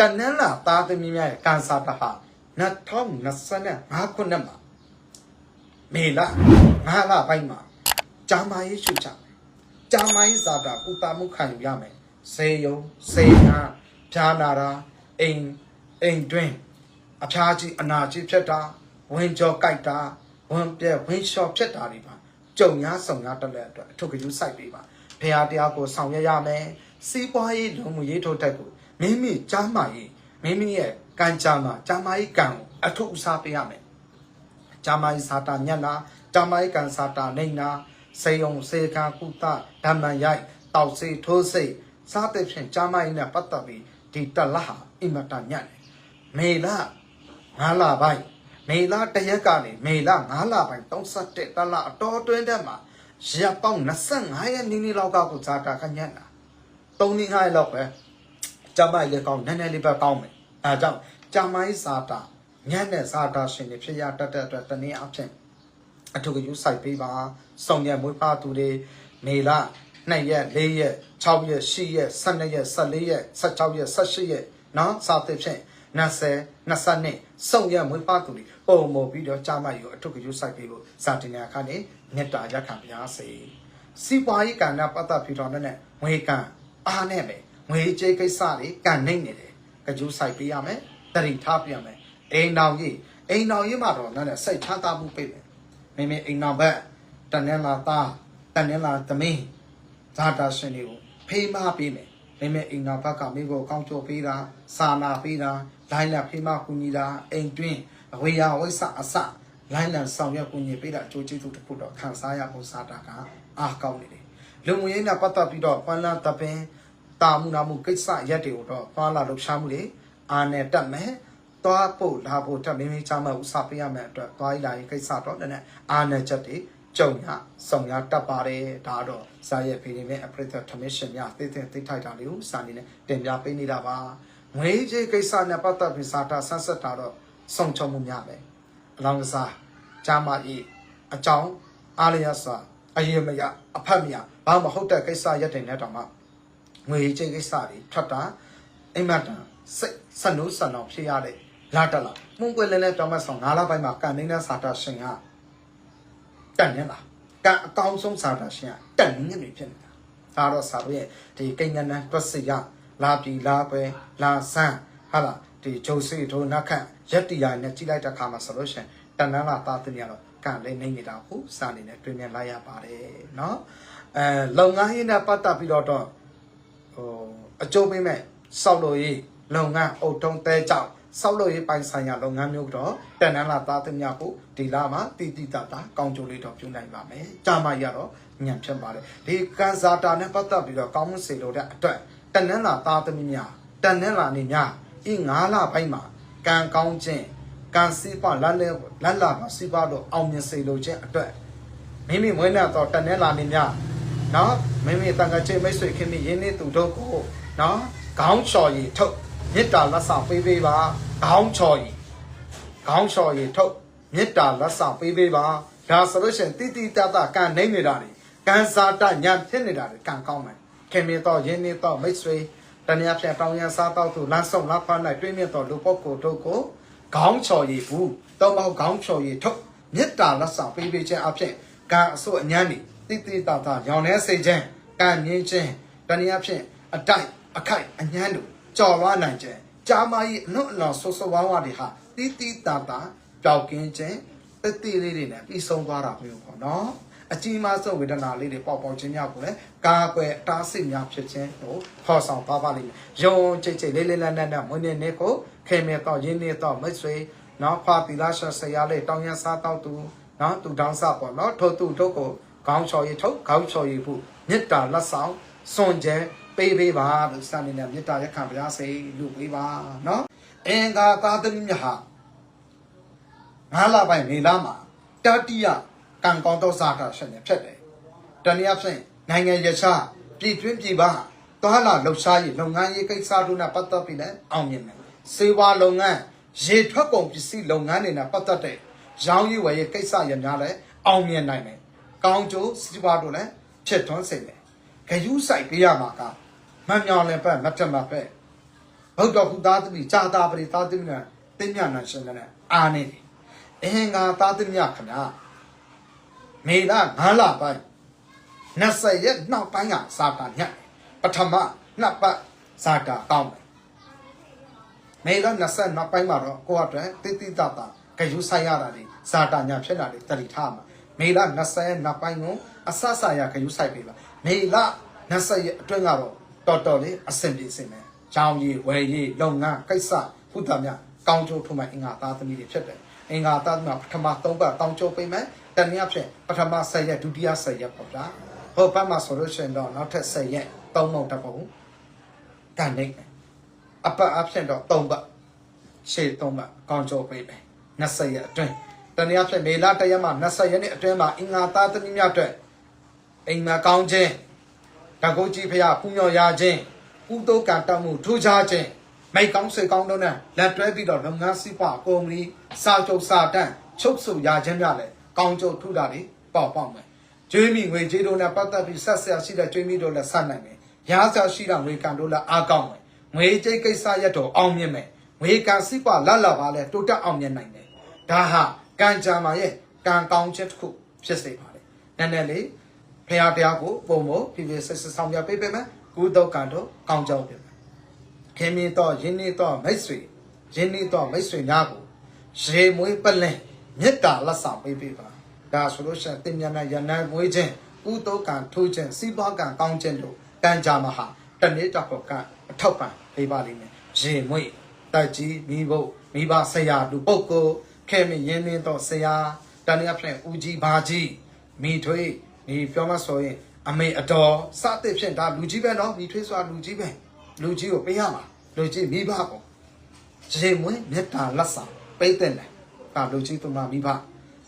တနင်္လာသားသမီးများရဲ့ကန်ဆာတဟာ2025ခုနှစ်မှာမေလ9လပိုင်းမှာဂျာမာရေးရှုချမယ်ဂျာမာရေးဇာတာကုသမှုခံယူရမယ်စေယုံစေနာဖြာနာတာအိမ်အိမ်တွင်းအဖျားကြီးအနာကြီးဖြစ်တာဝင်ကြောကြိုက်တာဝင်ပြဲဝင်လျှော့ဖြစ်တာတွေပါကြုံများဆုံများတက်လက်အတွက်အထုပ်ကယူစိုက်ပေးပါဖရာတရားကိုဆောင်ရွက်ရမယ်စီးပွားရေးလူမှုရေးထိုးတက်ကို မိမိကြားမှာရေးမိမိရဲ့ကံကြမ်းမှာဂျာမာရေးကံကိုအထုပ်အစားပေးရမယ်ဂျာမိုင်းစာတာညက်နာဂျာမိုင်းကန်စာတာနေနာစေယုံစေကာကုသဓမ္မရိုက်တောက်စေထိုးစိတ်စားတဲ့ဖြင့်ဂျာမိုင်းနဲ့ပတ်သက်ပြီးဒီတလဟာအင်မတန်ညက်တယ်မေလ9လပိုင်းမေလတရက်ကနေမေလ9လပိုင်း31တလအတော်အတွင်းတက်မှာရက်ပေါင်း25ရက်နီးနီးလောက်ကကိုဇာတာခညက်တာ3နှစ်5ရက်လောက်ပဲ ဂျာမိုင်းလည်းကောင်းနည်းနည်းလေးပဲကောင်းမယ်အဲဒါကြောင့်ဂျာမိုင်းစာတာညံ့တဲ့ဇာတာရှင်တွေဖြစ်ရတတ်တဲ့အတွက်တနည်းအားဖြင့်အထုကယူစိုက်ပေးပါစုံရမွေးဖားသူတွေမေလ2ရက်4ရက်6ရက်10ရက်12ရက်14ရက်16ရက်18ရက်နော်စသဖြင့်20 22စုံရမွေးဖားသူတွေပုံမပြီးတော့ကြာမယူအထုကယူစိုက်ပေးဖို့ဇာတင်ညာခါနေမေတ္တာရက်ခံပါစေစီပွားရေးကဏ္ဍပတ်သက်ပြီးတော့လည်းငွေကံအားနဲ့ပဲ ငွေကြေးကိစ္စတွေကံနေနေတယ်ကြူးစိုက်ပေးရမယ်တရိထားပြရမယ်အိမ်တော်ကြီးအိမ်တော်ကြီးမှာတော့နားနဲ့စိတ်ချမ်းသာမှုပြည့်တယ်မိမိအိမ်တော်ဘက်တန်နေလာသားတန်နေလာသမီးဇာတာရှင်တွေကိုဖေးမပေးမယ်မိမိအိမ်တော်ဘက်ကမိကိုကောင်းချိုပေးတာစာနာပေးတာလိုင်းလက်ဖေးမကူညီတာအိမ်တွင်းအဝေယဝိဆအစလိုင်းလံဆောင်ရွက်ကူညီပေးတာအကျိုးကျေးဇူးတစ်ခုတော့ခံစားရဖို့စာတာကအားကောင်းနေတယ်လူငွေရေးနဲ့ပတ်သက်ပြီးတော့ပန်းလာတပင် တာမှုနာမှုကိစ္စရက်တွေကိုတော့သွားလာလှုပ်ရှားမှုတွေအားနဲ့တက်မယ်သွားဖို့လာဖို့တက်မင်းမင်းချမ်းမဥစားပေးရမယ်အတွက်သွားရလာရေးကိစ္စတော့လည်းအာဏာချက်တွေကြုံရစုံရတတ်ပါတယ်ဒါတော့စာရဲ့ဖေးနေမဲ့အပရိသတ်ထမင်းရှင်များသိသိသိထိုက်တာလေးကိုစာနေနဲ့တင်ပြပေးနေတာပါငွေကြေးကိစ္စနဲ့ပတ်သက်ပြီးစာတာဆက်ဆက်တာတော့စုံချုံမှုများပဲအလောင်းကစားဂျာမာဤအကြောင်းအားလျက်စွာအယေမယအဖတ်မယဘာမဟုတ်တဲ့ကိစ္စရက်တင်တဲ့တောင်မှ ငွေကြေးကိစ္စတွေထွက်တာအိမ်မက်တန်စိတ်ဆက်နိုးဆက်နောင်ဖြစ်ရတဲ့ လာတက်လာမှုန့်ကွယ်လဲလဲပြောင်းမဆောင်9လပိုင်းမှာကန်နေတဲ့စာတာရှင်ကတက်နေလားကန်အကောင်းဆုံးစာတာရှင်ကတက်နေနေဖြစ်နေတာဒါတော့စာရဲ့ဒီကိန်းကနန်းတွက်စီကလာပြီလာပွဲလာဆန်းဟာလားဒီဂျိုစီထိုးနက်ခန့်ရက်တီယာနဲ့ကြည့်လိုက်တဲ့အခါမှာဆိုလို့ရှင်တန်နန်းလာသားတင်ရတော့ကန်လေးနေနေတာဟုတ်စာနေနဲ့တွင်မြန်လိုက်ရပါတယ်เนาะအဲလုပ်ငန်းရေးနဲ့ပတ်သက်ပြီးတော့တော့ ဟိုအကျိုးပေးမဲ့စောက်လို့ရေးလုပ်ငန်းအုတ်တုံးတဲကြောင့်စောက်လို့ရေးပိုင်ဆိုင်ရာလုပ်ငန်းမျိုးတော့တန်နန်းလာသားတင်ရဖို့ဒီလာမှာတည်တည်တတာကောင်းကျိုးလေးတော့ပြုနိုင်ပါမယ်ကြာမှရတော့ညံဖြစ်ပါတယ်ဒီကန်စာတာနဲ့ပတ်သက်ပြီးတော့ကောင်းမှုစေလို့တဲ့အတွက်တန်နန်းလာသားသမီးများတန်နန်းလာနေများဤ9လပိုင်းမှာကံကောင်းခြင်းကံစီးပွားလက်လက်လက်လာမှာစီးပွားတော့အောင်မြင်စေလိုခြင်းအတွက်မိမိမွေးနေ့တော့တန်နေလာနေမြ နော်မိမိတန်ခါချေမိတ်ဆွေခင်မိရင်းနေသူတို့ကိုနော်ခေါင်းချော်ရီထုတ်မေတ္တာလက်ဆောင်ပေးပေးပါခေါင်းချော်ရီခေါင်းချော်ရီထုတ်မေတ္တာလက်ဆောင်ပေးပေးပါဒါဆိုလို့ရှိရင်တိတိတတ်တကန်နေနေတာလေကန်စာတညာဖြစ်နေတာလေကန်ကောင်းမယ်ခင်မင်းတော့ရင်းနေတော့မိတ်ဆွေတနည်းဖြင့်တောင်းရန်စားတော့သူလမ်းဆုံးလမ်းခွမ်းလိုက်တွင်းမြတ်တော်လူပုဂ္ဂိုလ်တို့ကိုခေါင်းချော်ရီဘူးတော့မဟုတ်ခေါင်းချော်ရီထုတ်မေတ္တာလက်ဆောင်ပေးပေးခြင်းအဖြစ်ကံအစိုးအညံ့နေ တိတိတတာရောင်နေစေခြင်းကံမြင့်ခြင်းတနည်းအားဖြင့်အတိုက်အခိုက်အညံ့တို့ကြော်လွားနိုင်ခြင်းကြာမကြီးအလွတ်အလော်ဆောဆောဝါးဝါတွေဟာတိတိတတာပျောက်ကင်းခြင်းတတိလေးတွေနဲ့ပြီးဆုံးသွားတာမျိုးပေါ့နော်အကြီးမားဆုံးဝေဒနာလေးတွေပေါက်ပေါက်ခြင်းများကိုလည်းကာကွယ်တားဆီးများဖြစ်ခြင်းကိုခေါ်ဆောင်ပါပါလိမ့်မယ်။ယုံကြည်ကြည်လေးလေးလန်းလန်းနဲ့မွေးနေ့နေ့ကိုခေမေတော့ရင်းနေတော့မိတ်ဆွေနော်ဖွာတီလာရှာဆရာလေးတောင်းရစားတော့သူနော်သူတောင်းစားပေါ့နော်ထို့သူတို့ကို ခေါင်းချော်ရီထုတ်ခေါင်းချော်ရီဖို့မေတ္တာလက်ဆောင်စွန့်ကြဲပေးပေးပါလို့စနေနဲ့မေတ္တာရက်ခံပါရစေလို့ပေးပါနော်အင်္ဂါသာသမီမြတ်ဟာငါးလပိုင်းမေလမှာတတိယကံကောင်းသောစာတာရှင်နေဖြစ်တယ်တနည်းအားဖြင့်နိုင်ငံရခြားပြည်တွင်းပြည်ပသွားလာလှုပ်ရှားရေးလုပ်ငန်းရေးကိစ္စတို့နဲ့ပတ်သက်ပြီးလည်းအောင်မြင်တယ်စေဝါလုပ်ငန်းရေထွက်ကုန်ပစ္စည်းလုပ်ငန်းတွေနဲ့ပတ်သက်တဲ့ရောင်းရည်ဝယ်ရေးကိစ္စရများလည်းအောင်မြင်နိုင်တယ် ကောင်းကျိုးစီးပွားတို့လည်းဖြစ်ထွန်းစေတယ်ဂယုစိုက်ပေးရမှာကမမြောင်လည်းပဲမတ်တမပဲဘုဒ္ဓခုသားသမီးဇာတာပရိသားသမီးနဲ့တင်မြနာရှင်နဲ့အာနေတယ်အဟင်္ဂါသားသမီးခဏမေလ9လပိုင်း20ရက်နောက်ပိုင်းကစာတာညက်ပထမနှစ်ပတ်စာတာကောင်းတယ်မေလ20နောက်ပိုင်းမှာတော့ကိုယ့်အတွက်တိတိတတာဂယုဆိုင်ရတာတွေစာတာညာဖြစ်လာတယ်တတိထားမှာ မေလ20နောက်ပိုင်းကိုအဆဆရဂယုဆိုင်ပြီပါမေလ20ရက်အတွင်းကတော့တော်တော်လေးအဆင်ပြေစင်မယ်ချောင်းရီဝယ်ရီလုပ်ငန်းကိစ္စဖုဒ္ဓမြကောင်းကျိုးထုမှအင်္ဂါသားသမီးတွေဖြစ်တယ်အင်္ဂါသားသမီးပထမ3ပတ်ကောင်းကျိုးပေးမယ်တနည်းအားဖြင့်ပထမ10ရက်ဒုတိယ10ရက်ပေါ့ဗျာဟိုဘက်မှာဆိုလို့ရှိရင်တော့နောက်ထပ်10ရက်3မုံတစ်ပုံကန်နေမယ်အပတ်အဖြစ်တော့3ပတ်ရှေ့3ပတ်ကောင်းကျိုးပေးမယ်20ရက်အတွင်း တနည်းအားဖြင့်မေလ1ရက်မှ20ရက်နေ့အတွင်းမှာအင်္ဂါသားသမီးများအတွက်အိမ်မှာကောင်းခြင်းတကုတ်ကြီးဖရာပူညော်ရခြင်းဥတုကံတမှုထူးခြားခြင်းမိတ်ကောင်းဆွေကောင်းတို့နဲ့လက်တွဲပြီးတော့လုပ်ငန်းစီးပွားကုမ္ပဏီစာချုပ်စာတမ်းချုပ်ဆိုရခြင်းများလည်းကောင်းကျိုးထူတာတွေပေါ့ပေါ့မယ်ကျွေးမိငွေကြေးတို့နဲ့ပတ်သက်ပြီးဆက်ဆက်ရှိတဲ့ကျွေးမိတို့လည်းဆက်နိုင်မယ်ရားစရာရှိတဲ့ငွေကံတို့လည်းအားကောင်းမယ်ငွေကြေးကိစ္စရက်တော့အောင်မြင်မယ်ငွေကံစီးပွားလတ်လတ်ပါလဲတိုးတက်အောင်မြင်နိုင်တယ်ဒါဟာ ကံကြမ္မာရဲ့ကံကောင်းခြင်းတစ်ခုဖြစ်စေပါလေနည်းနည်းလေးဖရာတရားကိုပုံမပြပြဆက်ဆက်ဆောင်ပြပေးပေးမယ်ကုသိုလ်ကံတို့ကောင်းကြောင်းပေးမယ်ခင်မင်းတော့ယင်းနေတော့မိတ်ဆွေယင်းနေတော့မိတ်ဆွေများကိုရေမွေးပလင်မေတ္တာလက်ဆောင်ပေးပေးပါဒါဆိုလို့ရှိရင်တင်မြတ်ရနံမွေးခြင်းကုသိုလ်ကံထိုးခြင်းစီးပွားကံကောင်းခြင်းတို့ကံကြမ္မာဟာတနေ့တော့ကအထောက်ပံ့ပေးပါလိမ့်မယ်ရေမွေးတက်ကြီးမိဖို့မိဘဆရာလူပုဂ္ဂိုလ် ခဲမင်းရင်းနှင်းတော့ဆရာတန်ရဖြင့်ဦးကြီးဘာကြီးမိထွေးဒီပြောမဆိုရင်အမေအတော်စသည့်ဖြင့်ဒါလူကြီးပဲနော်မိထွေးဆိုတာလူကြီးပဲလူကြီးကိုပေးရမှာလူကြီးမိဘကိုရေမွေးမေတ္တာလက်ဆောင်ပေးတဲ့တယ်ဒါလူကြီးသူမမိဘ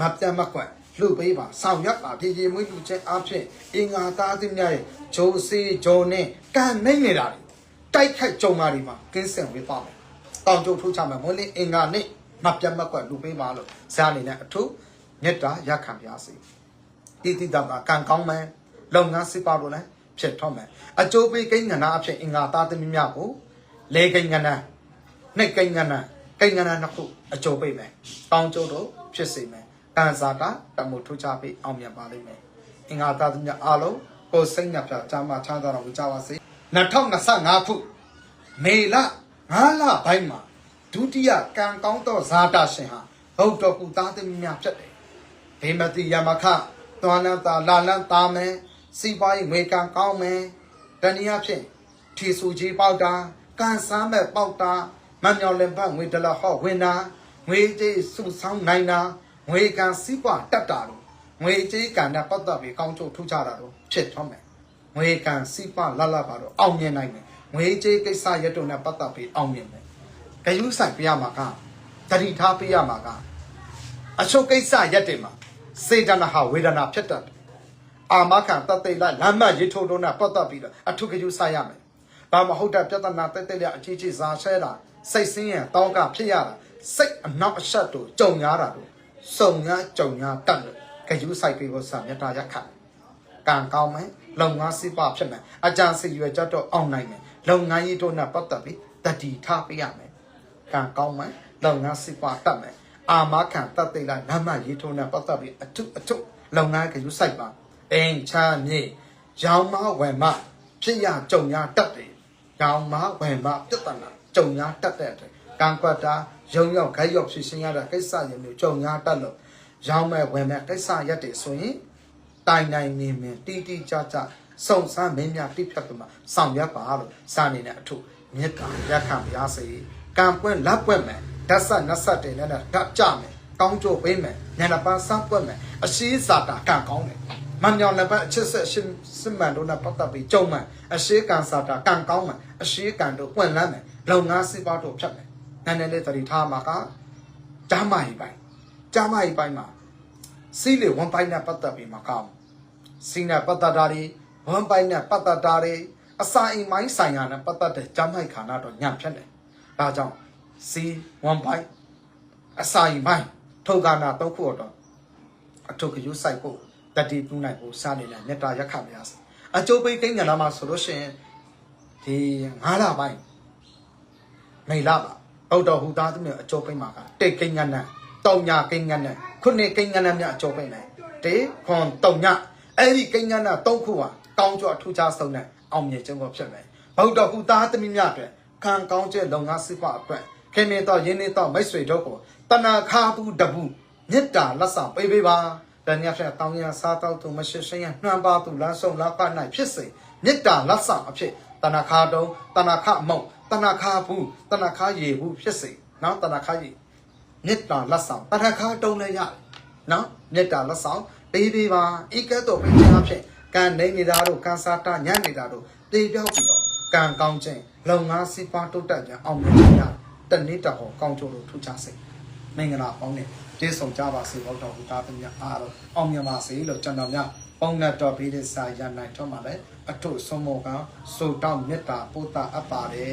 မပြတ်မကွက်လူပေးပါဆောင်ရွက်ပါပြည်ကြီးမွေးလူချင်းအဖြစ်အင်္ဂါသားသမီးရဲ့ဂျိုးစေးဂျိုးနဲ့ကံနိုင်နေတာတွေတိုက်ခိုက်ကြုံမာတွေမှာကင်းစင်ဝေးပါမယ်တောင်ကျုပ်ထိုးချမယ်မွေးလင်းအင်္ဂါနဲ့ မပြတ်မကွက်လူပေးပါလို့ဇာအနေနဲ့အထုမေတ္တာရခံပါစေတိတိတပါကံကောင်းမယ်လုပ်ငန်းစစ်ပါလို့လည်းဖြစ်ထွန်းမယ်အကျိုးပေးကိန်းကနာအဖြစ်အင်္ဂါသားသမီးများကိုလေကိန်းကနာနှိတ်ကိန်းကနာကိန်းကနာနှစ်ခုအကျိုးပေးမယ်တောင်းကျိုးတို့ဖြစ်စေမယ်ကံစားတာတမှုထူချပေးအောင်မြင်ပါလိမ့်မယ်အင်္ဂါသားသမီးများအားလုံးကိုယ်စိတ်နှပြချမ်းသာချမ်းသာတော်မူကြပါစေ2025ခုမေလ9လပိုင်းမှာ ဒုတိယကံကောင်းသောဇာတာရှင်ဟာဘုဒ္ဓကုသားသမီးများဖြစ်တယ်။ဒေမတိယမခသွားနတာလာလန်သားမယ်စီပွားရေးငွေကံကောင်းမယ်တနည်းအားဖြင့်ထီဆူကြီးပေါက်တာကန်ဆမ်းမဲ့ပေါက်တာမမြော်လင်ပတ်ငွေဒလဟော့ဝင်တာငွေကြေးစုဆောင်းနိုင်တာငွေကံစီးပွားတက်တာတို့ငွေကြေးကံနဲ့ပတ်သက်ပြီးကောင်းကျိုးထူးခြားတာတို့ဖြစ်ထွန်းမယ်ငွေကံစီးပွားလတ်လတ်ပါတော့အောင်မြင်နိုင်မယ်ငွေကြေးကိစ္စရက်တို့နဲ့ပတ်သက်ပြီးအောင်မြင်မယ် ဂယုဆိုင်ပြရမှာကတတိထားပြရမှာကအချုပ်ကိစ္စရက်တွေမှာစေတနာဟာဝေဒနာဖြစ်တတ်တယ်အာမခံတတ်သိလိုက်လမ်းမရစ်ထိုးတို့နဲ့ပတ်သက်ပြီးတော့အထုကယူဆိုင်ရမယ်။ဘာမဟုတ်တဲ့ပြဿနာတက်တက်ရအကြီးကြီးဇာဆဲတာစိတ်ဆင်းရဲတောင်းကဖြစ်ရတာစိတ်အနောက်အရှက်တို့ကြုံရတာတို့စုံညာကြုံညာတတ်လို့ကယူဆိုင်ပြီးဖို့စမြတ်တာရက်ခတ်ကံကောင်းမယ်လုံငါစိပဖြစ်မယ်အကြံစီရွယ်ကြတော့အောင်နိုင်မယ်လုံငန်းကြီးတို့နဲ့ပတ်သက်ပြီးတတိထားပြရမယ် ကံကောင်းမယ်လုံငန်းစိပတတ်မယ်အာမခံတတ်သိလိုက်လမ်းမရေးထိုးနဲ့ပတ်သက်ပြီးအထုအထုလုံငန်းကယူဆိုင်ပါအိမ်ချမ်းမြေရောင်မဝယ်မဖြစ်ရကြုံရတတ်တယ်ရောင်မဝယ်မပြဿနာကြုံရတတ်တဲ့ကံကွက်တာရုံရောက်ခိုက်ရောက်ဖြစ်ရှင်ရတဲ့ကိစ္စရင်မျိုးကြုံရတတ်လို့ရောင်မဲ့ဝယ်မဲ့ကိစ္စရက်တွေဆိုရင်တိုင်တိုင်နေမင်းတီတီကြကြစုံစမ်းမင်းများတိဖြတ်ပြီးမှဆောင်ရွက်ပါလို့စာနေတဲ့အထုမေတ္တာရက်ခံပါစေ ကံပွင့်လက်ပွင့်မယ်ဓာတ်ဆက်နတ်ဆက်တွေနဲ့ဓာတ်ကြမယ်ကောင်းကျိုးပေးမယ်ညနေပန်းစမ်းပွင့်မယ်အရှိစာတာကံကောင်းတယ်မန်မြောင်လည်းပဲအချစ်ဆက်ရှင်စစ်မှန်တို့နဲ့ပတ်သက်ပြီးကြုံမှန်အရှိကံစာတာကံကောင်းမှန်အရှိကံတို့ပွင့်လန်းမယ်လုံငါးစိပါတို့ဖြတ်မယ်နည်းနည်းလေးတတိထားမှာကဂျာမိုင်ပိုင်းဂျာမိုင်ပိုင်းမှာစီးလေဝန်ပိုင်းနဲ့ပတ်သက်ပြီးမကောင်းစီးနဲ့ပတ်သက်တာတွေဝန်ပိုင်းနဲ့ပတ်သက်တာတွေအစာအိမ်မိုင်းဆိုင်ရာနဲ့ပတ်သက်တဲ့ဂျာမိုင်ခါနာတော့ညံ့ဖြတ်တယ် ဒါကြောင့်စီးဝန်ပိုင်းအစာအိမ်မိုင်းထုတ်ကနာတော့ခုတော့အထုကယူဆိုင်ဖို့တတိပြုနိုင်ဖို့စနေတယ်မေတ္တာရက်ခမရစေအကျိုးပေးကိန်းကဏ္ဍမှာဆိုလို့ရှိရင်ဒီ9လပိုင်းမိလာပါဘုဒ္ဓဟူသားသမီးအကျော်ပိတ်မှာကတိတ်ကိန်းငန်းနဲ့တောင်ညာကိန်းငန်းနဲ့ခုနှစ်ကိန်းငန်းနဲ့မြအကျော်ပိတ်နဲ့တေခွန်တောင်ညာအဲ့ဒီကိန်းငန်းနဲ့သုံးခုဟာကောင်းကျော်အထူးခြားဆုံးနဲ့အောင်မြင်ခြင်းကိုဖြစ်မယ်ဘုဒ္ဓဟူသားသမီးများအတွက် ခံကောင်းခြင်းလုံငါစိပအတွက်ခင်မင်းတော်ရင်းနှီးတော်မိတ်ဆွေတို့ကိုတဏခါဘူးတဘူးမေတ္တာလက်ဆောင်ပေးပေးပါတဏှာဖြင့်တောင်းရစားတော့သူမရှိရှင်ရနှံပါသူလမ်းဆုံးလမ်းပတ်၌ဖြစ်စေမေတ္တာလက်ဆောင်အဖြစ်တဏခါတုံးတဏခမုံတဏခါဘူးတဏခါရေဘူးဖြစ်စေနော်တဏခါရေမေတ္တာလက်ဆောင်တဏခါတုံးလည်းရတယ်နော်မေတ္တာလက်ဆောင်ပေးပေးပါဤကဲ့သို့ပေးခြင်းအဖြစ်ကံနေနေတာတို့ကံစားတညံ့နေတာတို့တေပြောက်ပြီးတော့ ကံကောင်းခြင်းလုံငါးစီးပွားတိုးတက်ခြင်းအောင်မြင်ခြင်းရတနေ့တဟောကောင်းကျိုးလို့ထူခြားစေမင်္ဂလာပေါင်းနဲ့ကျေးဇူးကြပါစေဘုရားဘုရားသမီးအားလုံးအောင်မြင်ပါစေလို့ကျွန်တော်များပေါင်းနဲ့တော်ပြီးတဲ့စာရနိုင်တော့မှလည်းအထုဆုံးမောကစိုးတောင်းမေတ္တာပို့တာအပ်ပါတယ်